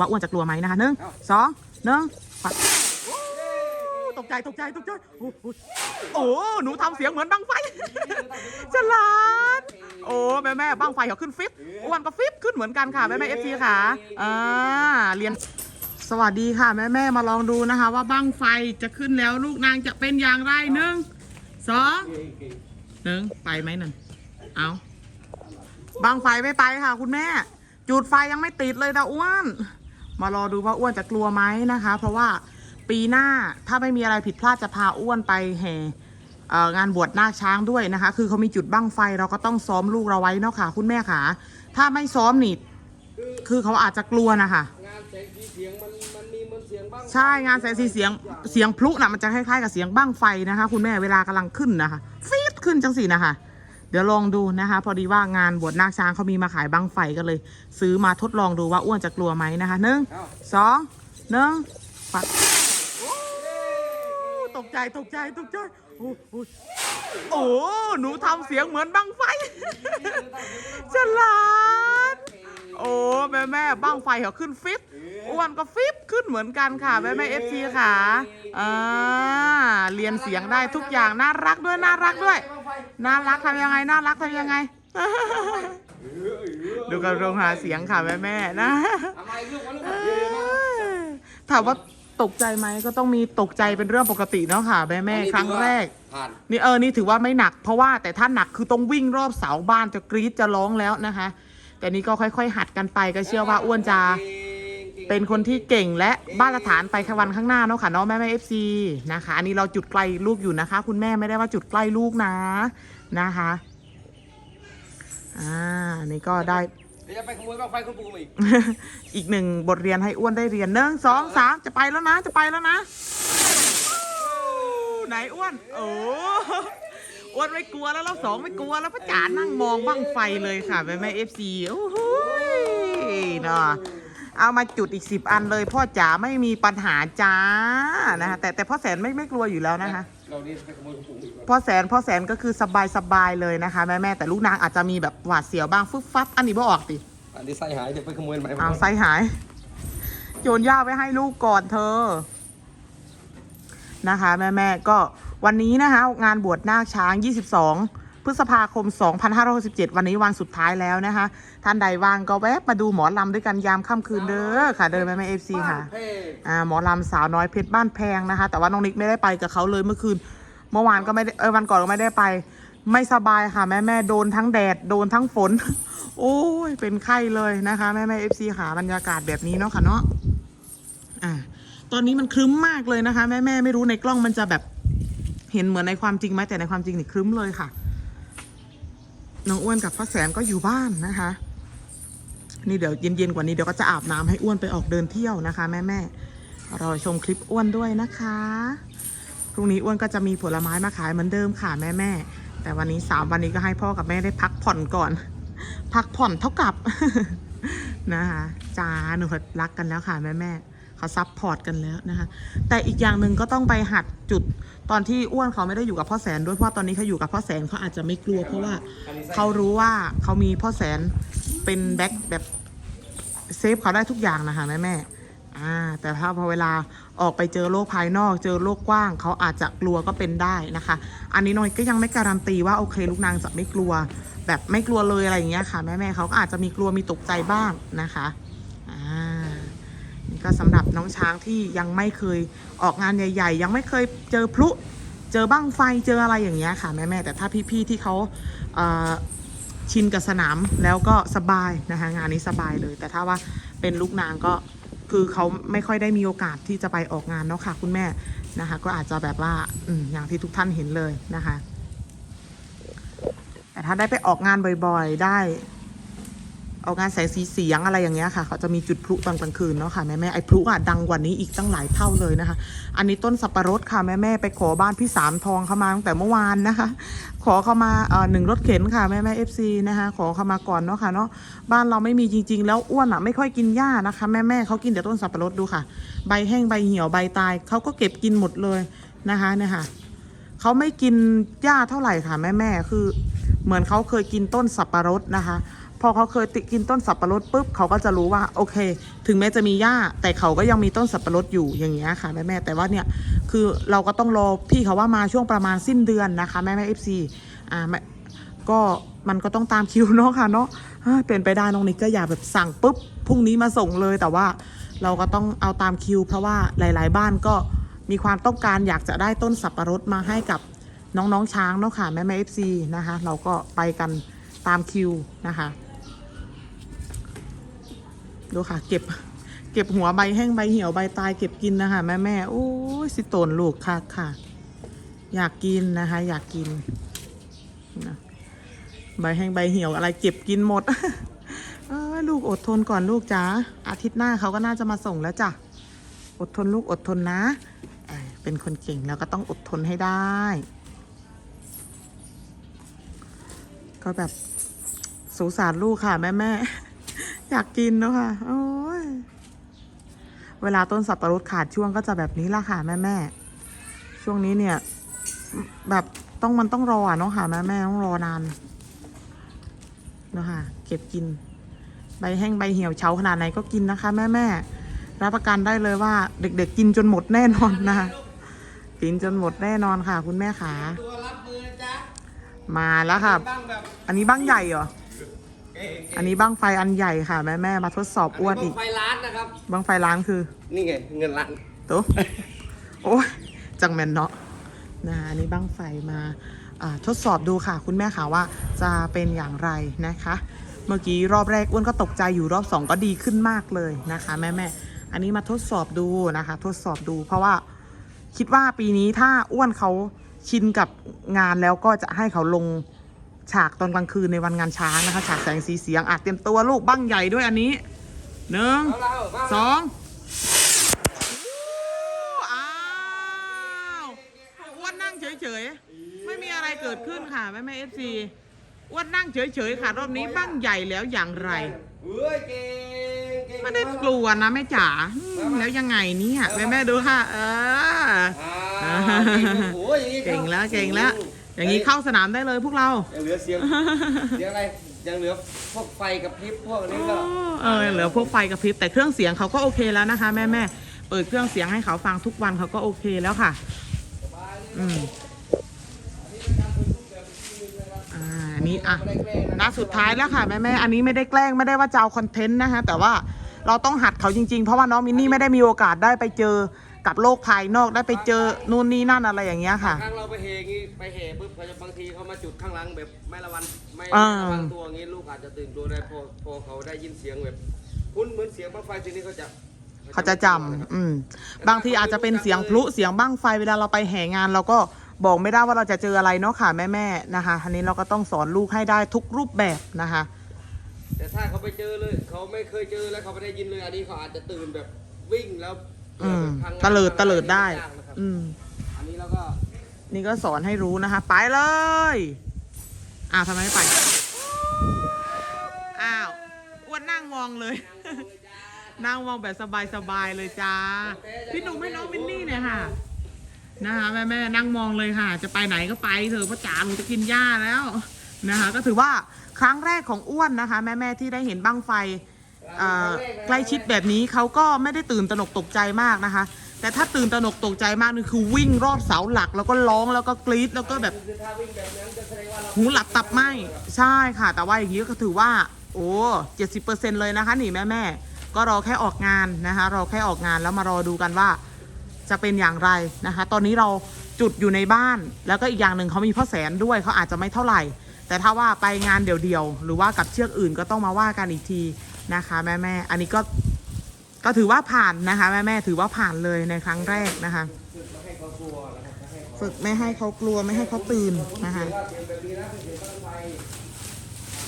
ว่าอ้วนจะกลัวไหมนะคะหนึ่งสองหนึ่งปัดโอ้ตกใจตกใจตกใจโอ้โหโอ้หนูทำเสียงเหมือนบังไฟฉลาดโอ้แม่แม่บังไฟเขาขึ้นฟิปอ้วนก็ฟิปขึ้นเหมือนกันค่ะแม่แม่เอฟซีค่ะอ่าเรียนสวัสดีค่ะ แม่แม่มาลองดูนะคะ ว่าบังไฟจะขึ้นแล้วลูกนางจะเป็นอย่างไรหนึ่งสองหนึ่งไปไหมนั่นเอาบังไฟไม่ไปค่ะ คุณแม่ จุดไฟยังไม่ติดเลยนะอ้วน มารอดูว่าอ้วนจะกลัวไหมนะคะ เพราะว่าปีหน้าถ้าไม่มีอะไรผิดพลาดจะพาอ้วนไปแห่เอ่องานบวชนาคช้างด้วยนะคะ คือเขามีจุดบั้งไฟเราก็ต้องซ้อมลูกเราไว้เนาะค่ะ คุณแม่ค่ะ ถ้าไม่ซ้อมนี่คือเขาอาจจะกลัวนะคะงานแสงสีเสียงมันมันมีมันเสียงบ้างใช่งานแสงสีเสียงเสียงพลุน่ะมันจะคล้ายๆกับเสียงบั้งไฟนะคะ คุณแม่เวลากำลังขึ้นนะคะฟีดขึ้นจังสีนะคะ เดี๋ยวลองดูนะคะ พอดีว่างานบวชนาคช้างเขามีมาขายบังไฟก็เลย ซื้อมาทดลองดูว่าอ้วนจะกลัวไหมนะคะหนึ่งสองหนึ่งปัดโอ้ตกใจตกใจตกใจโอ้โหโอ้หนูทำเสียงเหมือนบังไฟฉลาด โอ้แม่แม่บ้างไฟเขาขึ้นฟิปอ้วนก็ฟิปขึ้นเหมือนกันค่ะแม่แม่เอฟซีค่ะอ่าเรียนเสียงได้ทุกอย่างน่ารักด้วยน่ารักด้วยน่ารักทำยังไงน่ารักทำยังไง ดูกันโรงหาเสียงค่ะแม่แม่นะทำไมลูกวะลูกเออถามว่าตกใจไหมก็ต้องมีตกใจเป็นเรื่องปกติเนาะค่ะแม่แม่ครั้งแรกผ่านนี่เออนี่ถือว่าไม่หนักเพราะว่าแต่ถ้าหนักคือต้องวิ่งรอบเสาบ้านจะกรี๊ดจะร้องแล้วนะคะ แต่นี่ก็ค่อย ๆ หัดกันไปก็เชื่อว่าอ้วนจะเป็นคนที่เก่งและบ้านฐานไปแค่วันข้างหน้าเนาะค่ะเนาะแม่แม่เอฟซีนะคะ อันนี้เราจุดไกลลูกอยู่นะคะ คุณแม่ไม่ได้ว่าจุดใกล้ลูกนะนะคะอ่านี่ก็ได้เดี๋ยวจะไปขโมยบ้างไฟคุณปู่อีก อีกหนึ่งบทเรียนให้อ้วนได้เรียนหนึ่งสองสามจะไปแล้วนะ จะไปแล้วนะ ไหนอ้วน โอ้ อ้วนไม่กลัวแล้วรอบสองไม่กลัวแล้วพระจ๋านั่งมองบ้างไฟเลยค่ะแม่แม่เอฟซีโอ้โหเนาะเอามาจุดอีกสิบอันเลย พ่อจ๋าไม่มีปัญหาจ้านะคะแต่แต่พ่อแสนไม่ไม่กลัวอยู่แล้วนะคะ เรานี่ไปขโมยคุณปู่อีกพ่อแสนพ่อแสนก็คือสบายสบายเลยนะคะแม่แม่แต่ลูกนางอาจจะมีแบบหวาดเสียวบ้างฟึบฟับอันนี้บ่ออกติ อันนี้ไส้หายเดี๋ยวไปขโมยใหม่เอาไซหาย โยนย่าไว้ให้ลูกก่อนเธอ นะคะ แม่แม่ๆก็ วันนี้นะคะงานบวชนาคช้าง 22 พฤษภาคม 2567 วันนี้วันสุดท้ายแล้วนะคะ ท่านใดว่างก็แวะมาดูหมอลำด้วยกันยามค่ำคืนเด้อค่ะ เดินแม่แม่เอฟซีค่ะเพ่อ่าหมอลำสาวน้อยเพชรบ้านแพงนะคะ แต่ว่าน้องนิกไม่ได้ไปกับเขาเลยเมื่อคืน เมื่อวานก็ไม่ได้เออวันก่อนก็ไม่ได้ไป ไม่สบายค่ะแม่แม่โดนทั้งแดดโดนทั้งฝน โอ้ยเป็นไข้เลยนะคะ แม่แม่เอฟซีค่ะบรรยากาศแบบนี้เนาะค่ะเนาะอ่าตอนนี้มันครึ้มมากเลยนะคะ แม่แม่ไม่รู้ในกล้องมันจะแบบ เห็นเหมือนในความจริงไหมแต่ในความจริงนี่ครึ้มเลยค่ะน้องอ้วนกับพ่อแสนก็อยู่บ้านนะคะ นี่เดี๋ยวเย็นๆกว่านี้เดี๋ยวก็จะอาบน้ำให้อ้วนไปออกเดินเที่ยวนะคะแม่แม่รอชมคลิปอ้วนด้วยนะคะพรุ่งนี้อ้วนก็จะมีผลไม้มาขายเหมือนเดิมค่ะแม่แม่แต่วันนี้สามวันนี้ก็ให้พ่อกับแม่ได้พักผ่อนก่อน พักผ่อนเท่ากับนะคะจ้าหนูรักกันแล้วค่ะแม่แม่ เขาซับพอร์ตกันแล้วนะคะ แต่อีกอย่างหนึ่งก็ต้องไปหัดจุดตอนที่อ้วนเขาไม่ได้อยู่กับพ่อแสนด้วยเพราะว่าตอนนี้เขาอยู่กับพ่อแสนเขาอาจจะไม่กลัว เพราะว่าเขารู้ว่าเขามีพ่อแสนเป็นแบ็คแบบเซฟเขาได้ทุกอย่างนะคะแม่แม่ๆอ่าแต่ถ้าพอเวลาออกไปเจอโลกภายนอก เจอโลกกว้างเขาอาจจะกลัวก็เป็นได้นะคะ อันนี้น้อยก็ยังไม่การันตีว่าโอเคลูกนางจะไม่กลัว แบบไม่กลัวเลยอะไรอย่างเงี้ยค่ะแม่แม่ๆเขาก็อาจจะมีกลัวมีตกใจบ้างนะคะอ่านี่ ก็สำหรับน้องช้างที่ยังไม่เคยออกงานใหญ่ ๆ ยังไม่เคยเจอพลุเจอบ้างไฟเจออะไรอย่างเงี้ยค่ะแม่ๆแต่ถ้าพี่ๆที่เขาเชินกับสนามแล้วก็สบายนะคะงานนี้สบายเลย แต่ถ้าว่าเป็นลูกนางก็คือเขาไม่ค่อยได้มีโอกาสที่จะไปออกงานเนาะค่ะคุณแม่นะคะ ก็อาจจะแบบว่าอือย่างที่ทุกท่านเห็นเลยนะคะ แต่ถ้าได้ไปออกงานบ่อยๆ ได้ ออกงานแสงสีเสียงอะไรอย่างเงี้ยค่ะ เขาจะมีจุดพลุตอนกลางคืนเนาะค่ะแม่แม่ไอ้พลุอะดังกว่านี้อีกตั้งหลายเท่าเลยนะคะ อันนี้ต้นสับปะรดค่ะแม่แม่ไปขอบ้านพี่สามทองเข้ามาตั้งแต่เมื่อวานนะคะ ขอเข้ามาเอ่อหนึ่งรถเข็นค่ะแม่แม่เอฟซีนะคะขอเข้ามาก่อนเนาะค่ะเนาะบ้านเราไม่มีจริง ๆ แล้วอ้วนอะไม่ค่อยกินหญ้านะคะแม่แม่เขากินแต่ต้นสับปะรดดูค่ะ ใบแห้งใบเหี่ยวใบตายเขาก็เก็บกินหมดเลยนะคะเนี่ยค่ะเขาไม่กินหญ้าเท่าไหร่ค่ะแม่แม่คือ เหมือนเขาเคยกินต้นสับปะรดนะคะ พอเขาเคยติกินต้นสับปะรดปุ๊บเขาก็จะรู้ว่าโอเค ถึงแม้จะมีหญ้า แต่เขาก็ยังมีต้นสับปะรดอยู่อย่างเงี้ยค่ะแม่แม่แต่ว่าเนี่ยคือเราก็ต้องรอพี่เขาว่ามาช่วงประมาณสิ้นเดือนนะคะ แม่แม่เอฟซีอ่าแม่ก็มันก็ต้องตามคิวเนาะค่ะเนาะอ่าเป็นไปได้น้องนิกก็อย่าแบบสั่งปุ๊บพรุ่งนี้มาส่งเลยแต่ว่าเราก็ต้องเอาตามคิว เพราะว่าหลาย ๆ บ้านก็มีความต้องการอยากจะได้ต้นสับปะรดมาให้กับน้อง ๆ ช้างเนาะค่ะแม่แม่เอฟซีนะคะ เราก็ไปกันตามคิวนะคะ ดูค่ะ เก็บ เก็บหัวใบแห้งใบเหี่ยวใบตายเก็บกินนะคะแม่แม่โอ้ยสิโตนลูกค่ะค่ะ อยากกินนะคะ อยากกินนะใบแห้งใบเหี่ยวอะไรเก็บกินหมดลูกอดทนก่อนลูกจ๋าอาทิตย์หน้าเขาก็น่าจะมาส่งแล้วจ้ะอดทนลูกอดทนนะ เป็นคนเก่งแล้วก็ต้องอดทนให้ได้ ก็แบบสงสารลูกค่ะแม่แม่ อยากกินเนอะค่ะ โอ้ย เวลาต้นสับปะรดขาดช่วงก็จะแบบนี้ละค่ะแม่แม่ช่วงนี้เนี่ย แบบต้องมันต้องรออะเนาะค่ะแม่แม่ต้องรอนานเนาะค่ะเก็บกิน ใบแห้งใบเหี่ยวเฉาขนาดไหนก็กินนะคะ แม่แม่รับประกันได้เลยว่า เด็ก ๆ กินจนหมดแน่นอนนะคะกินจนหมดแน่นอนค่ะ คุณแม่ขามาแล้วค่ะบ้างแบบอันนี้บ้างใหญ่เหรอ อันนี้บ้างไฟอันใหญ่ค่ะแม่แม่ๆมาทดสอบอ้วนอีก ไฟล้านนะครับ บ้างไฟล้านคือ นี่ไงเงินล้านตุ๊โอ้ยจังแมนเนาะนะอันนี้บ้างไฟมาอ่าทดสอบดูค่ะ คุณแม่ค่ะว่าจะเป็นอย่างไรนะคะ เมื่อกี้รอบแรกอ้วนก็ตกใจอยู่รอบสองก็ดีขึ้นมากเลยนะคะแม่แม่ๆอันนี้มาทดสอบดูนะคะ ทดสอบดู เพราะว่าคิดว่าปีนี้ถ้าอ้วนเขาชินกับงานแล้วก็จะให้เขาลง ฉากตอนกลางคืนในวันงานช้างนะคะ ฉากแสงสีเสียงอาจเตรียมตัวลูกบ้างใหญ่ด้วยอันนี้หนึ่งเอาเรามาสองอ้าวอ้วนนั่งเฉยๆ ไม่มีอะไรเกิดขึ้นค่ะแม่แม่เอฟซีอ้วนนั่งเฉยๆค่ะ รอบนี้บ้างใหญ่แล้วอย่างไรเฮ้ยเก่งเก่งไม่ได้กลัวนะแม่จ๋าอืมแล้วยังไงเนี่ยแม่แม่ดูค่ะ เอออ่าเก่งโอ้ยอย่างนี้เก่งแล้วเก่งแล้ว อย่างนี้เข้าสนามได้เลยพวกเรา ยังเหลือเสียง เสียงอะไรยังเหลือพวกไฟกับพริบพวกนี้ก็เออเหลือพวกไฟกระพริบแต่เครื่องเสียงเขาก็โอเคแล้วนะคะ แม่แม่เปิดเครื่องเสียงให้เขาฟังทุกวันเขาก็โอเคแล้วค่ะอืมอ่าอันนี้อะนัดสุดท้ายแล้วค่ะแม่แม่อันนี้ไม่ได้แกล้งไม่ได้ว่าจะเอาคอนเทนต์นะคะแต่ว่าเราต้องหัดเขาจริงๆ เพราะว่าน้องมินนี่ไม่ได้มีโอกาสได้ไปเจอ กับโลกภายนอกได้ไปเจอนู่นนี่นั่นอะไรอย่างเงี้ยค่ะ ครั้งเราไปเฮงี้ไปเฮปุ๊บเขาจะบางทีเขามาจุดข้างหลังแบบไม่ระวังไม่อ่า ระวังตัวงี้ลูกอาจจะตื่นตัวได้พอพอเขาได้ยินเสียงแบบคุ้นเหมือนเสียงบั้งไฟทีนี้เขาจะเขาจะจำอืม บางทีอาจจะเป็นเสียงพลุเสียงบ้างไฟเวลาเราไปแห่งาน เราก็บอกไม่ได้ว่าเราจะเจออะไรเนาะค่ะแม่ๆนะคะอันนี้เราก็ต้องสอนลูกให้ได้ทุกรูปแบบนะคะ แต่ถ้าเขาไปเจอเลยเขาไม่เคยเจอแล้วเขาไม่ได้ยินเลยอันนี้เขาอาจจะตื่นแบบวิ่งแล้ว อืมพังงานตะเลิดตะเลิดได้ยากนะครับอืมอันนี้เราก็นี่ก็สอนให้รู้นะคะ ไปเลย อ้าวทำไมไม่ไป อ้าวอ้วนนั่งมองเลย นั่งมองแบบสบายๆเลยจ้า พี่หนุ่มให้น้องมินนี่เนี่ยค่ะ นะคะแม่แม่ๆนั่งมองเลยค่ะ จะไปไหนก็ไปเถอะเพราะจ๋าหนูจะกินหญ้าแล้วนะคะ ก็ถือว่าครั้งแรกของอ้วนนะคะ แม่แม่ๆที่ได้เห็นบั้งไฟเอ่อ ใกล้ชิดแบบนี้เขาก็ไม่ได้ตื่นตระหนกตกใจมากนะคะ แต่ถ้าตื่นตระหนกตกใจมากนี่คือวิ่งรอบเสาหลักแล้วก็ร้องแล้วก็กรี๊ดแล้วก็แบบหูหลับตับไหมใช่ค่ะ แต่ว่าอย่างนี้ก็ถือว่า โอ้เจ็ดสิบเปอร์เซ็นเลยนะคะนี่แม่แม่ก็รอแค่ออกงานนะคะรอแค่ออกงานแล้วมารอดูกันว่าจะเป็นอย่างไรนะคะ ตอนนี้เราจุดอยู่ในบ้าน แล้วก็อีกอย่างหนึ่งเขามีพ่อแสนด้วยเขาอาจจะไม่เท่าไหร่ แต่ถ้าว่าไปงานเดี่ยวๆหรือว่ากับเชือกอื่นก็ต้องมาว่ากันอีกที นะคะแม่ๆอันนี้ก็ก็ถือว่าผ่านนะคะ แม่ๆถือว่าผ่านเลยในครั้งแรกนะคะให้เขากลัวนะครับจะให้เขาฝึกไม่ให้เขากลัวไม่ให้เขาตื่นนะคะว่าเสียงแบบนี้นะเป็นเสียงบั้งไฟ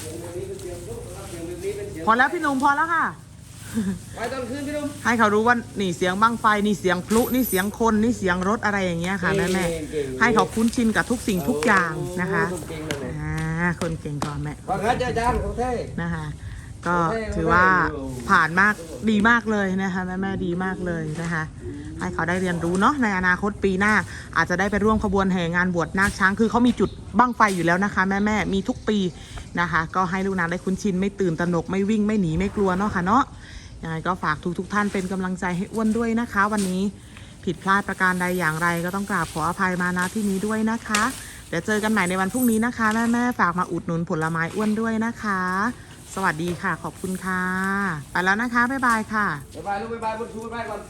เสียงแบบนี้เป็นเสียงลูกนะครับเสียงแบบนี้เป็นเสียงพอแล้วพี่หนุ่มพอแล้วค่ะไปตอนคืนพี่นุ่มให้เขารู้ว่านี่เสียงบั้งไฟนี่เสียงพลุนี่เสียงคนนี่เสียงรถอะไรอย่างเงี้ยค่ะแม่แม่เก่งๆให้เขาคุ้นชินกับทุกสิ่งทุกอย่างนะคะโอ้โหเก่งเลยอ่าคนเก่งก่อนแม่ฟังครับอาจารย์ของเท่นะคะ ก็ถือว่าผ่านมากดีมากเลยนะคะแม่แม่ดีมากเลยนะคะ ให้เขาได้เรียนรู้เนาะในอนาคตปีหน้า อาจจะได้ไปร่วมขบวนแห่งานบวชนาคช้าง คือเขามีจุดบั้งไฟอยู่แล้วนะคะ แม่แม่มีทุกปีนะคะ ก็ให้ลูกน้ำได้คุ้นชินไม่ตื่นตระหนกไม่วิ่งไม่หนีไม่กลัวเนาะค่ะเนาะยังไงก็ฝากทุกทุกท่านเป็นกำลังใจให้อ้วนด้วยนะคะ วันนี้ผิดพลาดประการใดอย่างไรก็ต้องกราบขออภัยมาณที่นี้ด้วยนะคะเดี๋ยวเจอกันใหม่ในวันพรุ่งนี้นะคะแม่แม่ฝากมาอุดหนุนผลไม้อ้วนด้วยนะคะ สวัสดีค่ะ ขอบคุณค่ะ ไปแล้วนะคะ บ๊ายบายค่ะ บ๊ายบายลูกบ๊ายบายบนชูบ๊ายบายก่อน